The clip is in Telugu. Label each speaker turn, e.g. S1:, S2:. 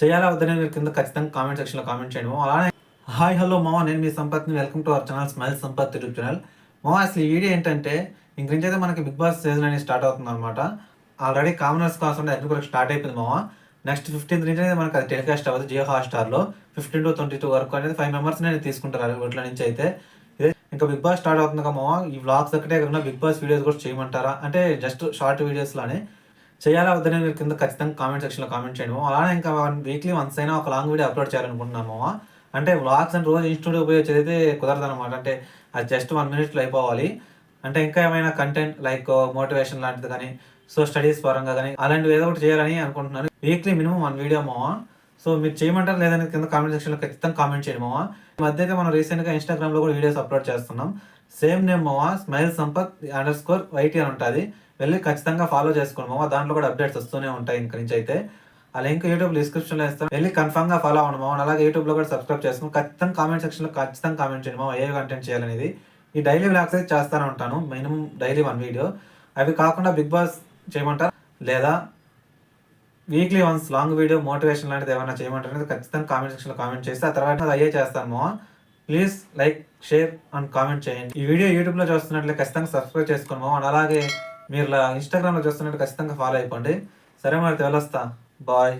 S1: చేయాలా వద్దని మీరు కింద ఖచ్చితంగా కామెంట్ సెక్షన్లో కామెంట్ చేయడం అలానే హాయ్ హలో మామ. నేను మీ సంపత్ని welcome to our channel smile Sampath YouTube channel మామ అసలు ఈ వీడియో ఏంటంటే ఇంక నుంచి అయితే మనకి బిగ్ బాస్ సీజన్ అనేది స్టార్ట్ అవుతుంది అనమాట ఆల్రెడీ కామనర్స్ కాకుండా అగ్ని అగ్రికల్చర్ స్టార్ట్ అయిపోయింది మామ? నెక్స్ట్ ఫిఫ్టీన్త్ నుంచి అనేది మనకి అది టెలికాస్ట్ అవ్వదు జియో హాట్స్టార్లో ఫిఫ్టీన్ టు ట్వంటీ టూ వరకు అనేది ఫైవ్ మెంబర్స్ నేను తీసుకుంటారు వీటిలో నుంచి అయితే. ఇంకా బిగ్ బాస్ స్టార్ట్ అవుతుంది కదా మామ? ఈ వ్లాగ్స్ ఒకటే కాకుండా బిగ్ బాస్ వీడియోస్ కూడా చేయమంటారా? అంటే జస్ట్ షార్ట్ వీడియోస్లోనే చేయాలా వద్దని మీరు కింద ఖచ్చితంగా కామెంట్ సెక్షన్లో కామెంట్ చేయడము అలానే ఇంకా వన్ వీక్లీ వన్స్ అయినా ఒక లాంగ్ వీడియో అప్లోడ్ చేయాలనుకుంటున్నాము అంటే వ్లాగ్స్ అని రోజు ఇన్స్టిట్యూట్ పోయి చదివితే కుదరదు అనమాట అంటే అది జస్ట్ వన్ మినిట్లో అయిపోవాలి. అంటే ఇంకా ఏమైనా కంటెంట్ లైక్ మోటివేషన్ లాంటిది కానీ సో స్టడీస్ పరంగా కానీ అలాంటివి ఏదో ఒకటి చేయాలని అనుకుంటున్నాను. వీక్లీ మినిమం వన్ వీడియో మావా సో మీరు చేయమంటారు లేదని కింద కామెంట్ సెక్షన్లో ఖచ్చితంగా కామెంట్ చేయండి మావా. ఈ మధ్య అయితే మనం రీసెంట్గా ఇన్స్టాగ్రామ్లో కూడా వీడియోస్ అప్లోడ్ చేస్తున్నాం. సేమ్ నేమ్ మావా smile Sampath underscore YT అని ఉంటుంది. వెళ్ళి ఖచ్చితంగా ఫాలో చేసుకోండి మావా. దాంట్లో కూడా అప్డేట్స్ వస్తూనే ఉంటాయి ఇంక నుంచి అయితే. ఆ లింక్ యూట్యూబ్ డిస్క్రిప్షన్లో ఇస్తాను వెళ్ళి కన్ఫామ్గా ఫాలో అవ్వండి మావా. అలాగే యూట్యూబ్లో కూడా సబ్స్క్రైబ్ చేసుకుని ఖచ్చితంగా కామెంట్ సెక్షన్లో ఖచ్చితంగా కామెంట్ చేయండి మావా. ఏ కంటెంట్ చేయాలనేది. ఈ డైలీ బ్లాగ్స్ అయితే చేస్తూనే ఉంటాను. మినిమం డైలీ వన్ వీడియో అవి కాకుండా బిగ్ బాస్ చేయమంటారు? లేదా weekly once long video motivation లాంటిది ఏమైనా చేయమంటారు అనేది ఖచ్చితంగా కామెంట్ సెక్షన్లో కామెంట్ చేస్తే ఆ తర్వాత అయ్యే చేస్తాము please like share and comment చేయండి. ఈ వీడియో యూట్యూబ్లో చూస్తున్నట్లే ఖచ్చితంగా సబ్స్క్రైబ్ చేసుకోండి అండ్ అలాగే మీరు ఇన్స్టాగ్రామ్లో చూస్తున్నట్టు ఖచ్చితంగా ఫాలో అయిపోండి. సరే మరి వెళ్ళొస్తా. బాయ్.